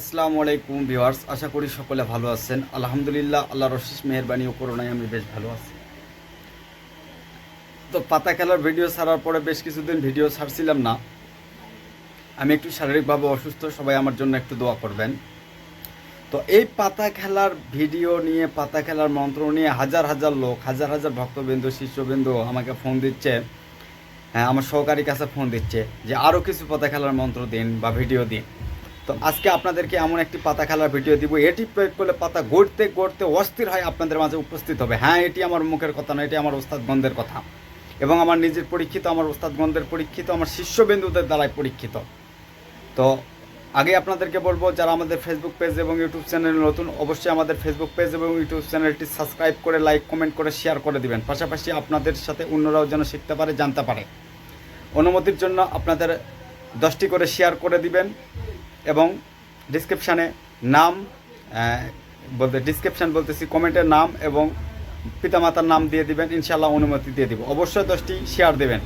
আসসালামু আলাইকুম ভিউয়ার্স, আশা করি সকলে ভালো আছেন। আলহামদুলিল্লাহ আল্লাহ রশিস মেহরবানি ও করোনায় আমি বেশ ভালো আছি। তো পাতা খেলার ভিডিও ছাড়ার পরে বেশ কিছুদিন ভিডিও ছাড়ছিলাম না। আমি একটু শারীরিকভাবে অসুস্থ, সবাই আমার জন্য একটু দোয়া করবেন। তো এই পাতা খেলার ভিডিও নিয়ে, পাতা খেলার মন্ত্র নিয়ে হাজার হাজার লোক, হাজার হাজার ভক্তবৃন্দ, শিষ্যবিন্দু আমাকে ফোন দিচ্ছে। হ্যাঁ আমার সহকারী কাছে ফোন দিচ্ছে যে আরও কিছু পাতা খেলার মন্ত্র দিন বা ভিডিও দিন। তো আজকে আপনাদেরকে এমন একটি পাতা খেলার ভিডিও দিব। এটি প্রয়োগ করলে পাতা গড়তে গড়তে অস্থির হয়, আপনাদের মাঝে উপস্থিত হবে। হ্যাঁ এটি আমার মুখের কথা নয়, এটি আমার ওস্তাদগণদের কথা। এবং আমার নিজের পরীক্ষিত, আমার ওস্তাদগণদের পরীক্ষিত, আমার শিষ্যবিন্দুদের দ্বারাই পরীক্ষিত। তো আগে আপনাদেরকে বলব, যারা আমাদের ফেসবুক পেজ এবং ইউটিউব চ্যানেল নতুন, অবশ্যই আমাদের ফেসবুক পেজ এবং ইউটিউব চ্যানেলটি সাবস্ক্রাইব করে লাইক কমেন্ট করে শেয়ার করে দিবেন। পাশাপাশি আপনাদের সাথে অন্যরাও যেন শিখতে পারে, জানতে পারে। অনুমতির জন্য আপনাদের দশটি করে শেয়ার করে দিবেন। এবং ডিসক্রিপশানে নাম বলতে ডিসক্রিপশান বলতেছি কমেন্টের নাম এবং পিতামাতার নাম দিয়ে দিবেন ইনশাল্লাহ অনুমতি দিয়ে দিব। অবশ্যই দশটি শেয়ার দেবেন।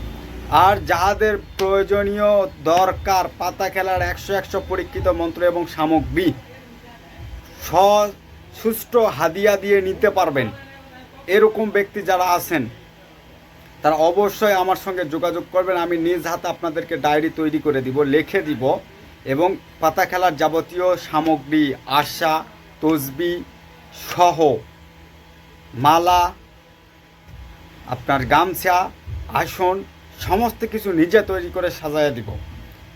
আর যাহাদের প্রয়োজনীয় দরকার, পাতা খেলার একশো একশো পরীক্ষিত মন্ত্র এবং সামগ্রী স সুষ্ঠু হাদিয়া দিয়ে নিতে পারবেন। এরকম ব্যক্তি যারা আছেন, তারা অবশ্যই আমার সঙ্গে যোগাযোগ করবেন। আমি নিজ হাতে আপনাদেরকে ডায়েরি তৈরি করে দিব, লিখে দিব। এবং পাতা খেলার যাবতীয় সামগ্রী, আশা, তসবি সহ মালা, আপনার গামছা, আসন, সমস্ত কিছু নিজে তৈরি করে সাজায় দিব।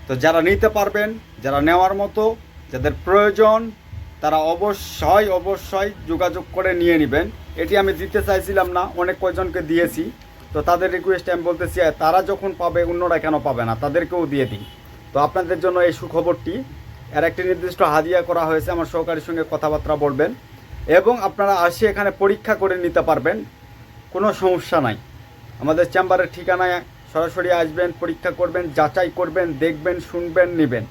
তো যারা নিতে পারবেন, যারা নেওয়ার মতো, যাদের প্রয়োজন, তারা অবশ্যই অবশ্যই যোগাযোগ করে নিয়ে নেবেন। এটি আমি দিতে চাইছিলাম না, অনেক কয়জনকে দিয়েছি। তো তাদের রিকোয়েস্ট আমি বলতেছি, তারা যখন পাবে, অন্যরা কেন পাবে না? তাদেরকেও দিয়ে দিই। তো আপনাদের জন্য এই সুখবরটি। এর একটি নির্দিষ্ট হাদিয়া করা হয়েছে, আমার সহকারীর সঙ্গে কথাবার্তা বলবেন এবং আপনারা আসে এখানে পরীক্ষা করে নিতে পারবেন, কোনো সমস্যা নাই। আমাদের চেম্বারের ঠিকানায় সরাসরি আসবেন, পরীক্ষা করবেন, যাচাই করবেন, দেখবেন, শুনবেন, নেবেন।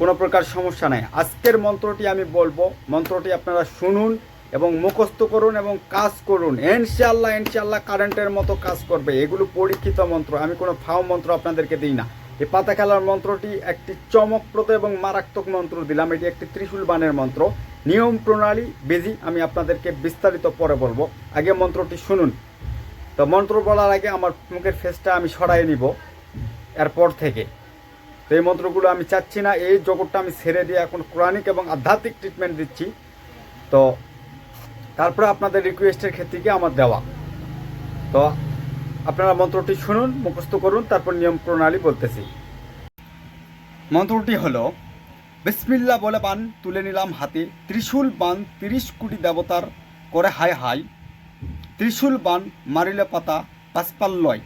কোনো প্রকার সমস্যা নাই। আজকের মন্ত্রটি আমি বলব, মন্ত্রটি আপনারা শুনুন এবং মুখস্থ করুন এবং কাজ করুন। ইনশাল্লাহ ইনশাল্লাহ কারেন্টের মতো কাজ করবে। এগুলো পরীক্ষিত মন্ত্র, আমি কোনো ফাও মন্ত্র আপনাদেরকে দিই না। এই পাতা খেলার মন্ত্রটি একটি চমকপ্রদ এবং মারাত্মক মন্ত্র দিলাম। এটি একটি ত্রিশূল বানের মন্ত্র। নিয়ম প্রণালী বেজি, আমি আপনাদেরকে বিস্তারিত পরে বলব। আগে মন্ত্রটি শুনুন। তো মন্ত্র বলার আগে আমার মুখের ফেসটা আমি সরাই নিব এরপর থেকে। তো এই মন্ত্রগুলো আমি চাচ্ছি না, এই জগৎটা আমি ছেড়ে দিয়ে এখন কোরআনিক এবং আধ্যাত্মিক ট্রিটমেন্ট দিচ্ছি। তো তারপরে আপনাদের রিকোয়েস্টের ক্ষেত্রে আমার দেওয়া। তো আপনারা মন্ত্রটি শুনুন, মুখস্থ করুন, তারপর নিয়ম প্রণালী বলতেছি। মন্ত্রটি হলো বিসমিল্লা বলে বান তুলে নিলাম হাতে, ত্রিশূল বান তিরিশ কোটি দেবতার করে হায় হাই ত্রিশূল বান মারিলে পাতা পাঁচপাল্লয়,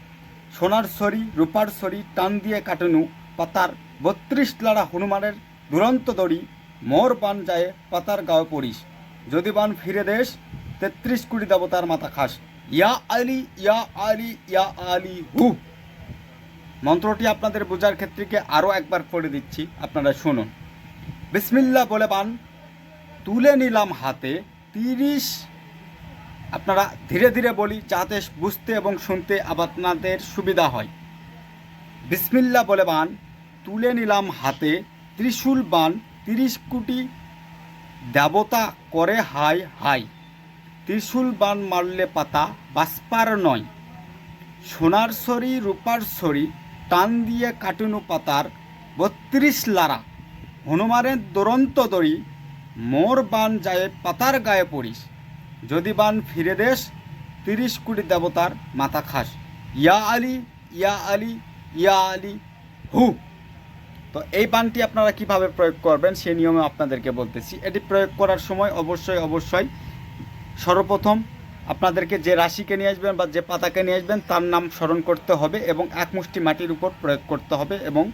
সোনার সরি, রূপার সরি, টান দিয়ে কাটানু পাতার বত্রিশ লাড়া হনুমানের দুরন্ত দড়ি, মোর বান যায় পাতার গায়ে পড়িস যদি বান ফিরে দেশ, তেত্রিশ কোটি দেবতার মাথা খাস। ইয়া আলি ইয়া আলি ইয়া আলি হু। মন্ত্রটি আপনাদের বোঝার ক্ষেত্রে আরও একবার পড়ে দিচ্ছি, আপনারা শুনুন। বিসমিল্লা বলে বান, তুলে নিলাম হাতে তিরিশ। আপনারা ধীরে ধীরে বলি, যাতে বুঝতে এবং শুনতে আপনাদের সুবিধা হয়। বিসমিল্লা বলে বান, তুলে নিলাম হাতে ত্রিশূল বান, তিরিশ কোটি দেবতা করে হাই হাই ত্রিশূল বান মারলে পাতা বাসপার নয়। সোনার সরি রূপার সরি টান দিয়ে কাটুনু পাতার বত্রিশ লারা। হনুমানের দুরন্ত দড়ি, মোর বান যায় পাতার গায়ে পড়িস। যদি বান ফিরে দেশ, তিরিশ কোটি দেবতার মাথা খাস। ইয়া আলী ইয়া আলী ইয়া আলী, হু। তো এই বানটি আপনারা কীভাবে প্রয়োগ করবেন সেই নিয়মে আপনাদেরকে বলতেছি। এটি প্রয়োগ করার সময় অবশ্যই অবশ্যই সর্বপ্রথম আপনাদেরকে যে রাশিকে নিয়ে আসবেন বা যে পাতাকে নিয়ে আসবেন, তার নাম স্মরণ করতে হবে এবং এক মুষ্টি মাটির উপর প্রয়োগ করতে হবে এবং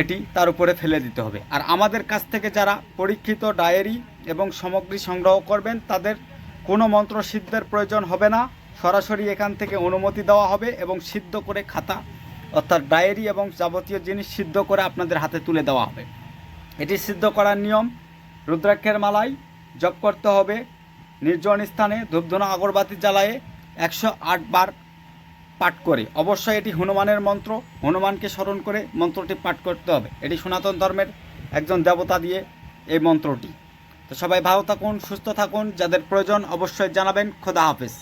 এটি তার উপরে ফেলে দিতে হবে। আর আমাদের কাছ থেকে যারা পরীক্ষিত ডায়েরি এবং সামগ্রী সংগ্রহ করবেন, তাদের কোনো মন্ত্র সিদ্ধের প্রয়োজন হবে না। সরাসরি এখান থেকে অনুমতি দেওয়া হবে এবং সিদ্ধ করে খাতা, অর্থাৎ ডায়েরি এবং যাবতীয় জিনিস সিদ্ধ করে আপনাদের হাতে তুলে দেওয়া হবে। এটি সিদ্ধ করার নিয়ম। রুদ্রাক্ষের মালায় জপ করতে হবে। নির্জন স্থানে ধূপধনা আগরবাতি জ্বালায়ে একশো আট বার পাঠ করে। অবশ্যই এটি হনুমানের মন্ত্র। হনুমানকে স্মরণ করে মন্ত্রটি পাঠ করতে হবে। এটি সনাতন ধর্মের একজন দেবতা দিয়ে এই মন্ত্রটি। তো সবাই ভালো থাকুন, সুস্থ থাকুন। যাদের প্রয়োজন অবশ্যই জানাবেন। খোদা হাফেজ।